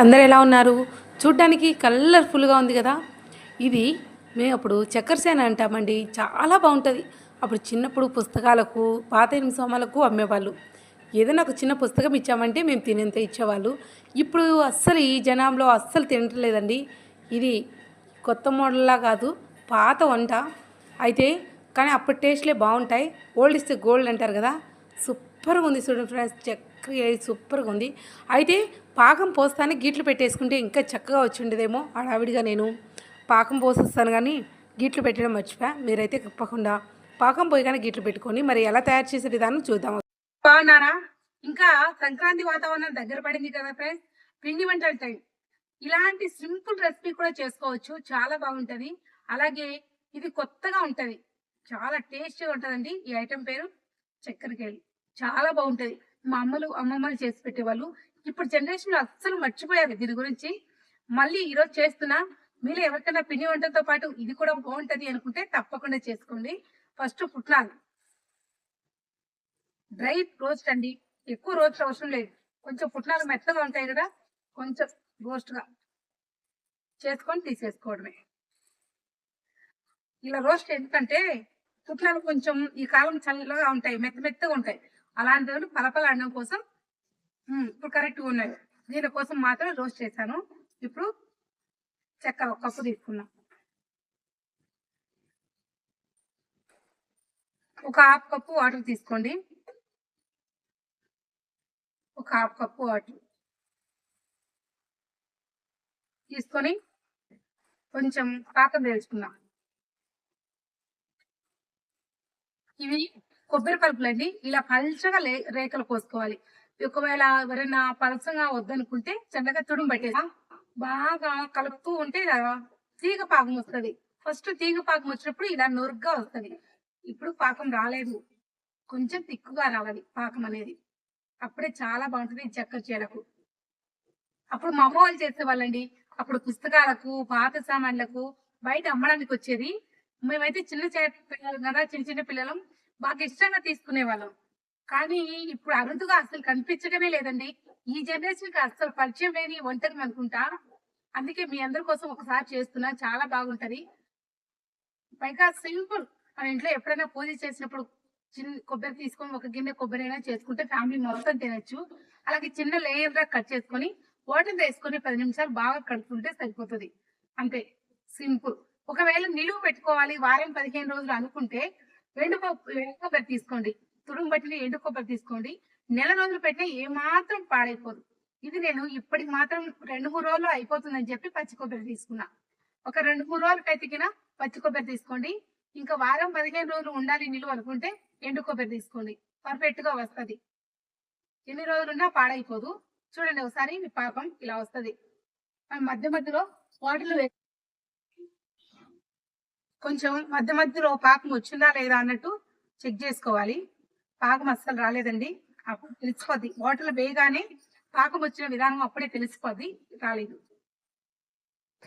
అందరు ఎలా ఉన్నారు? చూడ్డానికి కలర్ఫుల్గా ఉంది కదా? ఇది మేము అప్పుడు చక్కెరసేన అంటామండి. చాలా బాగుంటుంది. అప్పుడు చిన్నప్పుడు పుస్తకాలకు పాత ఎనిమిది సోమాలకు అమ్మేవాళ్ళు. ఏదైనా ఒక చిన్న పుస్తకం ఇచ్చామంటే మేము తినేంత ఇచ్చేవాళ్ళు. ఇప్పుడు అస్సలు ఈ జనాంలో అస్సలు తినట్లేదండి. ఇది కొత్త మోడల్లా కాదు పాత వంట. అయితే కానీ అప్పటి టేస్ట్లే బాగుంటాయి. ఓల్డ్ ఇస్ గోల్డ్ అంటారు కదా? సూపర్గా ఉంది చూడండి ఫ్రెండ్స్ చెక్ సూపర్గా ఉంది అయితే పాకం పోస్తానే గీట్లు పెట్టేసుకుంటే ఇంకా చక్కగా వచ్చి ఉండేదేమో హడావిడిగా నేను. పాకం పోసేస్తాను కానీ గీట్లు పెట్టడం మర్చిపోయా మీరైతే తప్పకుండా పాకం పోయిగానే గీట్లు పెట్టుకొని మరి ఎలా తయారు చేసే విధానం చూద్దాం. బాగున్నారా? ఇంకా సంక్రాంతి వాతావరణం దగ్గర పడింది కదా ఫ్రెండ్స్? పిండి వంటల టైం. ఇలాంటి సింపుల్ రెసిపీ కూడా చేసుకోవచ్చు. చాలా బాగుంటుంది. అలాగే ఇది కొత్తగా ఉంటుంది. చాలా టేస్టీగా ఉంటుందండి. ఈ ఐటెం పేరు చక్కెరకేళి. చాలా బాగుంటుంది. మా అమ్మలు అమ్మమ్మలు చేసి పెట్టేవాళ్ళు. ఇప్పుడు జనరేషన్లో అస్సలు మర్చిపోయారు దీని గురించి. మళ్ళీ ఈరోజు చేస్తున్నా మీరు ఎవరికైనా పిండి వంటతో పాటు ఇది కూడా బాగుంటది అనుకుంటే తప్పకుండా చేసుకోండి. ఫస్ట్ పుట్నాలు. డ్రై రోస్ట్ అండి. ఎక్కువ రోస్ట్ అవసరం లేదు. కొంచెం పుట్నాలు మెత్తగా ఉంటాయి కదా కొంచెం రోస్ట్గా చేసుకొని తీసేసుకోవడమే. ఇలా రోస్ట్ ఎందుకంటే పుట్నాలు కొంచెం ఈ కాలం చల్లగా ఉంటాయి మెత్త మెత్తగా ఉంటాయి. అలాంటి వాళ్ళు పలపల అన్నం కోసం ఇప్పుడు కరెక్ట్గా ఉన్నాయి. దీనికోసం మాత్రం రోస్ట్ చేశాను. ఇప్పుడు చెక్క ఒక కప్పు తీసుకున్నాం. ఒక హాఫ్ కప్పు వాటర్ తీసుకోండి. ఒక హాఫ్ కప్పు వాటర్ తీసుకొని కొంచెం పాకం తెలుసుకుందాం ఇవి కొబ్బరి పలుకులండి ఇలా పల్చగా లే కోసుకోవాలి. పోసుకోవాలి ఒకవేళ ఎవరైనా పలసంగా వద్దనుకుంటే చల్లగా తుడుము పట్టేసి బాగా కలుపుతూ ఉంటే తీగ పాకం వస్తుంది. ఫస్ట్ తీగ పాకం వచ్చినప్పుడు ఇలా నొరుగ్గా వస్తుంది. ఇప్పుడు పాకం రాలేదు. కొంచెం తిక్కుగా రావాలి పాకం అనేది. అప్పుడే చాలా బాగుంటుంది ఈ చక్కెర చీలకు అప్పుడు మా అమ్మ వాళ్ళు చేసేవాళ్ళండి. అప్పుడు పుస్తకాలకు పాత సామాన్లకు బయట అమ్మడానికి వచ్చేది. మేమైతే చిన్న చే- పిల్లలు కదా చిన్న చిన్న పిల్లలం. బాగా ఇష్టంగా తీసుకునే వాళ్ళం. కానీ ఇప్పుడు అరుదుగా అసలు కనిపించడమే లేదండి. ఈ జనరేషన్కి అసలు పరిచయం లేని ఒంటరి అనుకుంటా. అందుకే మీ అందరి కోసం ఒకసారి చేస్తున్నా. చాలా బాగుంటది. పైగా సింపుల్. మన ఇంట్లో ఎప్పుడైనా పూజ చేసినప్పుడు చిన్న కొబ్బరి తీసుకొని ఒక గిన్నె కొబ్బరి అయినా చేసుకుంటే ఫ్యామిలీ మొత్తం తినొచ్చు. అలాగే చిన్న లేయర్గా కట్ చేసుకొని వాటర్ వేసుకొని పది నిమిషాలు బాగా కడుపుకుంటే సరిపోతుంది. అంతే. సింపుల్. ఒకవేళ నిలువ పెట్టుకోవాలి వారం పదిహేను రోజులు అనుకుంటే ఎండు కొబ్బరి తీసుకోండి. తుడుము పట్టిన ఎండు కొబ్బరి తీసుకోండి. నెల రోజులు పెట్టినా ఏమాత్రం పాడైపోదు. ఇది నేను ఇప్పటికి మాత్రం రెండు మూడు రోజులు అయిపోతుందని చెప్పి పచ్చి కొబ్బరి తీసుకున్నా. ఒక రెండు మూడు రోజులు పెతికిన పచ్చి కొబ్బరి తీసుకోండి. ఇంకా వారం పదిహేను రోజులు ఉండాలి నిలువ అనుకుంటే ఎండు కొబ్బరి తీసుకోండి. పర్ఫెక్ట్గా వస్తుంది. ఎన్ని రోజులున్నా పాడైపోదు. చూడండి ఒకసారి మీ పాపం ఇలా వస్తుంది. మధ్య మధ్యలో వాటర్లు వేసి కొంచెం మధ్య మధ్యలో పాకం వచ్చిందా లేదా అన్నట్టు చెక్ చేసుకోవాలి. పాకం అస్సలు రాలేదండి. అప్పుడు తెలిసిపోద్ది. వాటర్లో వేయగానే పాకం వచ్చిన విధానం అప్పుడే తెలిసిపోద్ది. రాలేదు.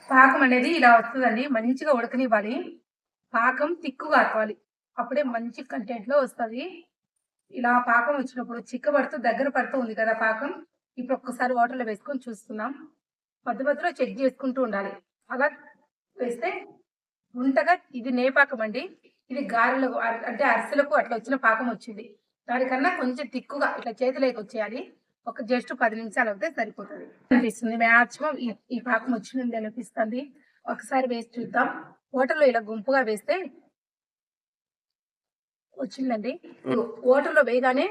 పాకం అనేది ఇలా వస్తుందండి. మంచిగా ఉడకనివ్వాలి. పాకం తిక్కుగా అరవాలి అప్పుడే మంచి కంటెంట్లో వస్తుంది. ఇలా పాకం వచ్చినప్పుడు చిక్కబడుతూ దగ్గర పడుతూ ఉంది కదా పాకం. ఇప్పుడు ఒక్కసారి వాటర్లో వేసుకొని చూస్తున్నాం. మధ్య మధ్యలో చెక్ చేసుకుంటూ ఉండాలి. అలా వేస్తే ఉంటగా ఇది నేపాకం అండి. ఇది గారెలకు అంటే అరిసెలకు అట్లా వచ్చిన పాకం వచ్చింది. దానికన్నా కొంచెం తిక్కుగా ఇట్లా చేతిలోకి వచ్చేయాలి. ఒక జస్ట్ పది నిమిషాలు అవుతే సరిపోతుంది. అనిపిస్తుంది. మ్యాక్సిమం ఈ ఈ పాకం వచ్చింది అనిపిస్తుంది. ఒకసారి వేసి చూద్దాం. వాటర్లో ఇలా గుంపుగా వేస్తే వచ్చిందండి. వాటర్లో వేయగానే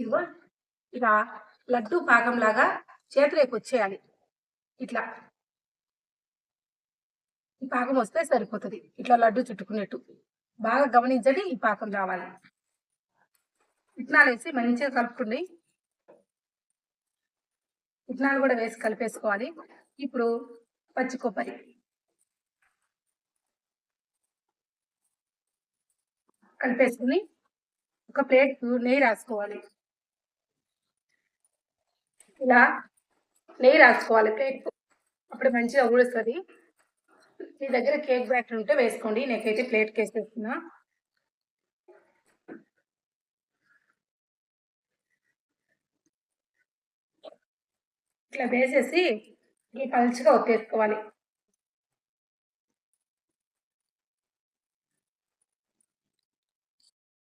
ఇదిగో ఇలా లడ్డు పాకం లాగా చేతిలోకి వచ్చేయాలి. ఇట్లా. ఈ పాకం వస్తే సరిపోతుంది. ఇట్లా లడ్డు చుట్టుకున్నట్టు. బాగా గమనించండి ఈ పాకం రావాలి. ఇట్నాలు వేసి మంచిగా కలుపుకోండి. ఇట్నాలు కూడా వేసి కలిపేసుకోవాలి. ఇప్పుడు పచ్చి కొబ్బరి. కలిపేసుకుని ఒక ప్లేట్ నెయ్యి రాసుకోవాలి. ఇలా నెయ్యి రాసుకోవాలి ప్లేట్. అప్పుడు మంచిగా ఊడుస్తుంది. మీ దగ్గర కేక్ బ్యాటర్ ఉంటే వేసుకోండి. నేనైతే ప్లేట్ కేసేస్తున్నా. ఇట్లా వేసేసి ఈ పలుచగా ఒత్తేసుకోవాలి.